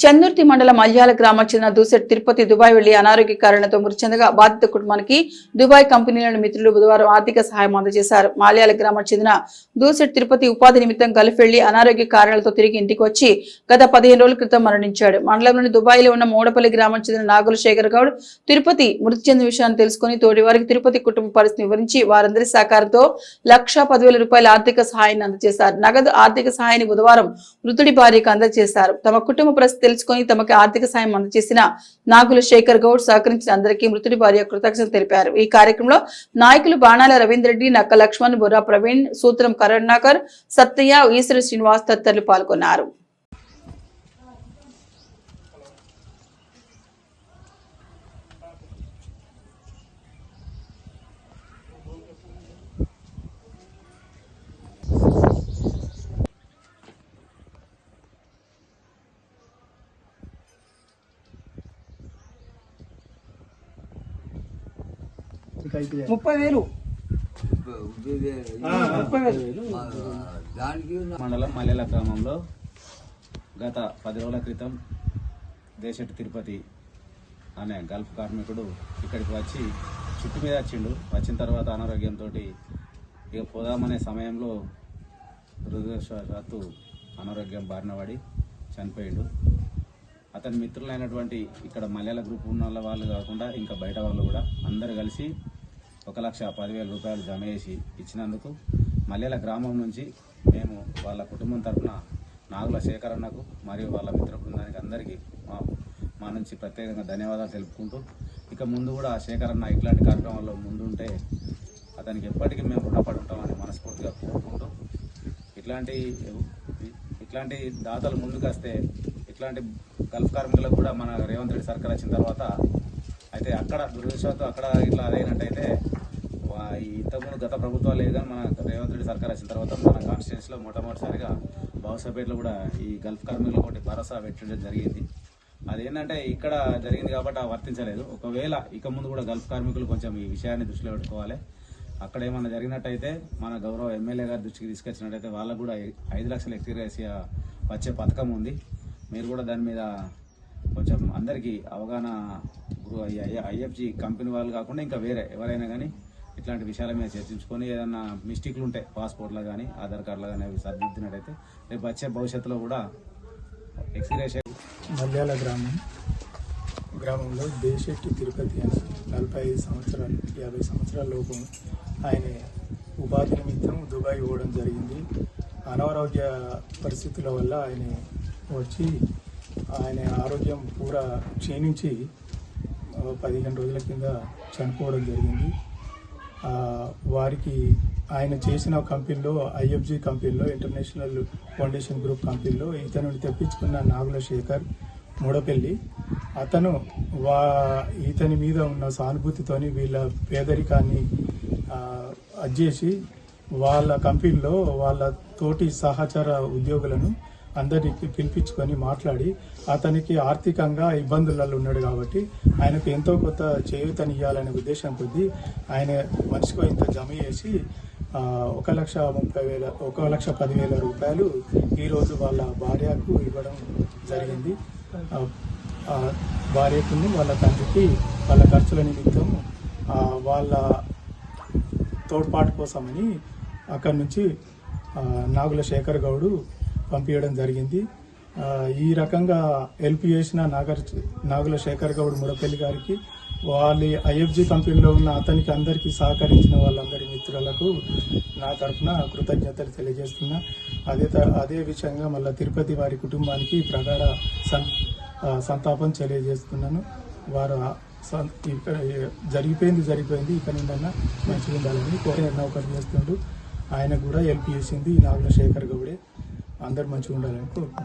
చందుర్తి మండలం మల్యాల గ్రామం చెందిన దూసెట్ తిరుపతి దుబాయ్ వెళ్ళి అనారోగ్య కారణంతో మృతి చెందగా బాధిత కుటుంబానికి దుబాయ్ కంపెనీలను మిత్రులు బుధవారం ఆర్థిక సహాయం అందజేశారు. మాల్యాల గ్రామం చెందిన దూసెట్ తిరుపతి ఉపాధి నిమిత్తం గల్ఫ్ వెళ్ళి అనారోగ్య కారణాలతో తిరిగి ఇంటికి వచ్చి గత పదిహేను రోజుల క్రితం మరణించాడు. మండలంలోని దుబాయ్లో ఉన్న మూడపల్లి గ్రామం చెందిన నాగుల శేఖర్ గౌడ్ తిరుపతి మృతి చెందిన విషయాన్ని తెలుసుకుని తోటి వారికి తిరుపతి కుటుంబ పరిస్థితిని వివరించి వారందరి సహకారంతో లక్ష పదివేల రూపాయల ఆర్థిక సహాయాన్ని అందజేశారు. నగదు ఆర్థిక సహాయాన్ని బుధవారం మృతుడి భార్యకు అందజేశారు. తమ కుటుంబ పరిస్థితి తెలుసుకుని తమకు ఆర్థిక సాయం అందజేసిన నాగుల శేఖర్ గౌడ్ సహకరించిన అందరికీ మృతుడి భార్య కృతజ్ఞతలు తెలిపారు. ఈ కార్యక్రమంలో నాయకులు బాణాల రవీందర్ రెడ్డి నక్క లక్ష్మణ్ బుర్రా ప్రవీణ్ సూత్రం కరుణాకర్ సత్తయ్య ఈశ్వర శ్రీనివాస్ తదితరులు పాల్గొన్నారు. ముప్పై వేలు. ముప్పై వేలు. దానికి మండలం మల్లెల గ్రామంలో గత పది రోజుల క్రితం దేశెట్టు తిరుపతి అనే గల్ఫ్ కార్మికుడు ఇక్కడికి వచ్చి చుట్టు మీద వచ్చిండు వచ్చిన తర్వాత అనారోగ్యంతో ఇక పోదామనే సమయంలో దురదృష్టవశాత్తు అనారోగ్యం బారిన పడి చనిపోయిండు. అతని మిత్రులైనటువంటి ఇక్కడ మలయాళ గ్రూప్ ఉన్న వాళ్ళ వాళ్ళు కాకుండా ఇంకా బయట వాళ్ళు కూడా అందరు కలిసి ఒక లక్ష పదివేల రూపాయలు జమ చేసి ఇచ్చినందుకు మల్లెల గ్రామం నుంచి మేము వాళ్ళ కుటుంబం తరఫున నాగుల శేఖరన్నకు మరియు వాళ్ళ మిత్ర బృందానికి అందరికీ మా మా నుంచి ప్రత్యేకంగా ధన్యవాదాలు తెలుపుకుంటూ ఇక ముందు కూడా శేఖరన్న ఇట్లాంటి కార్యక్రమాల్లో ముందుంటే అతనికి ఎప్పటికీ మేము రుణపడి ఉంటామని మనస్ఫూర్తిగా కోరుకుంటూ ఇట్లాంటి ఇట్లాంటి దాతలు ముందుకు వస్తే ఇట్లాంటి గల్ఫ్ కార్మికులకు కూడా మన రేవంత్ రెడ్డి సర్కార్ వచ్చిన తర్వాత అయితే అక్కడ దురదృష్టవశాత్తు అక్కడ ఇట్లా అదైనట్టయితే వా- ఈ ఇంతకుముందు గత ప్రభుత్వాలు లేదు కానీ మన రేవంత్ రెడ్డి సర్కార్ వచ్చిన తర్వాత మన మొట్టమొదటిసారిగా బావుసపేటలో కూడా ఈ గల్ఫ్ కార్మికులు ఒకటి భరోసా పెట్టడం జరిగింది. అదేంటంటే ఇక్కడ జరిగింది కాబట్టి ఆ వర్తించలేదు. ఒకవేళ ఇక ముందు కూడా గల్ఫ్ కార్మికులు కొంచెం ఈ విషయాన్ని దృష్టిలో పెట్టుకోవాలి. అక్కడ ఏమన్నా జరిగినట్టయితే మన గౌరవ ఎమ్మెల్యే గారి దృష్టికి తీసుకొచ్చినట్టయితే వాళ్ళకు కూడా ఐదు లక్షల ఎక్స్గ్రేసియా వచ్చే పథకం ఉంది. మీరు కూడా దాని మీద కొంచెం అందరికీ అవగాహన ఐఎఫ్జి కంపెనీ వాళ్ళు కాకుండా ఇంకా వేరే ఎవరైనా కానీ ఇట్లాంటి విషయాల మీద చర్చించుకొని ఏదన్నా మిస్టేక్లు ఉంటాయి పాస్పోర్ట్లో కానీ ఆధార్ కార్డులో కానీ అవి సరిదిద్దినట్టయితే రేపు వచ్చే భవిష్యత్తులో కూడా ఎక్స్గ్రేషియా మల్యాల గ్రామం. గ్రామంలో దేశెట్టి తిరుపతి అని నలభై ఐదు సంవత్సరాలు యాభై సంవత్సరాల లోపు ఆయన ఉపాధి నిమిత్తం దుబాయ్ పోవడం జరిగింది. అనారోగ్య పరిస్థితుల వల్ల ఆయన వచ్చి ఆయన ఆరోగ్యం పూరా క్షీణించి పదిహేను రోజుల కింద చనిపోవడం జరిగింది. వారికి ఆయన చేసిన కంపెనీలో ఐఎఫ్జి కంపెనీలో ఇంటర్నేషనల్ ఫౌండేషన్ గ్రూప్ కంపెనీలో ఇతను తెప్పించుకున్న నాగుల శేఖర్ మూడపల్లి. అతను వా ఇతని మీద ఉన్న సానుభూతితోని వీళ్ళ పేదరికాన్ని అజ్జేసి వాళ్ళ కంపెనీలో వాళ్ళ తోటి సహచర ఉద్యోగులను అందరికి పిలిపించుకొని మాట్లాడి అతనికి ఆర్థికంగా ఇబ్బందులలో ఉన్నాడు కాబట్టి ఆయనకు ఎంతో కొత్త చేయూతనివ్వాలనే ఉద్దేశం కొద్దీ ఆయన మనిషికి ఇంత జమ చేసి ఒక లక్ష ముప్పై వేల ఒక లక్ష పదివేల రూపాయలు ఈరోజు వాళ్ళ భార్యకు ఇవ్వడం జరిగింది. భార్యకు భార్యకుని వాళ్ళ తండ్రికి వాళ్ళ ఖర్చుల నిమిత్తం వాళ్ళ తోడ్పాటు కోసమని అక్కడి నుంచి నాగుల శేఖర్ గౌడు పంపించడం జరిగింది. ఈ రకంగా హెల్ప్ చేసిన నాగర్ నాగుల శేఖర్ గౌడ్ ముడపల్లి గారికి వాళ్ళ ఐఎఫ్జి కంపెనీలో ఉన్న అతనికి అందరికీ సహకరించిన వాళ్ళందరి మిత్రులకు నా తరఫున కృతజ్ఞతలు తెలియజేస్తున్నా. అదే త- అదే విషయంగా మళ్ళీ తిరుపతి వారి కుటుంబానికి ప్రగాఢ సం సంతాపం తెలియజేస్తున్నాను. వారు ఇక్కడ జరిగిపోయింది జరిగిపోయింది ఇక్కడ నుండన్నా మంచిగా ఉండాలని కోరిన నౌకరు చేస్తుండు. ఆయన కూడా హెల్ప్ చేసింది నాగుల శేఖర్ గౌడే. అందరు మంచిగా ఉండాలని కోరుకుంటున్నాను.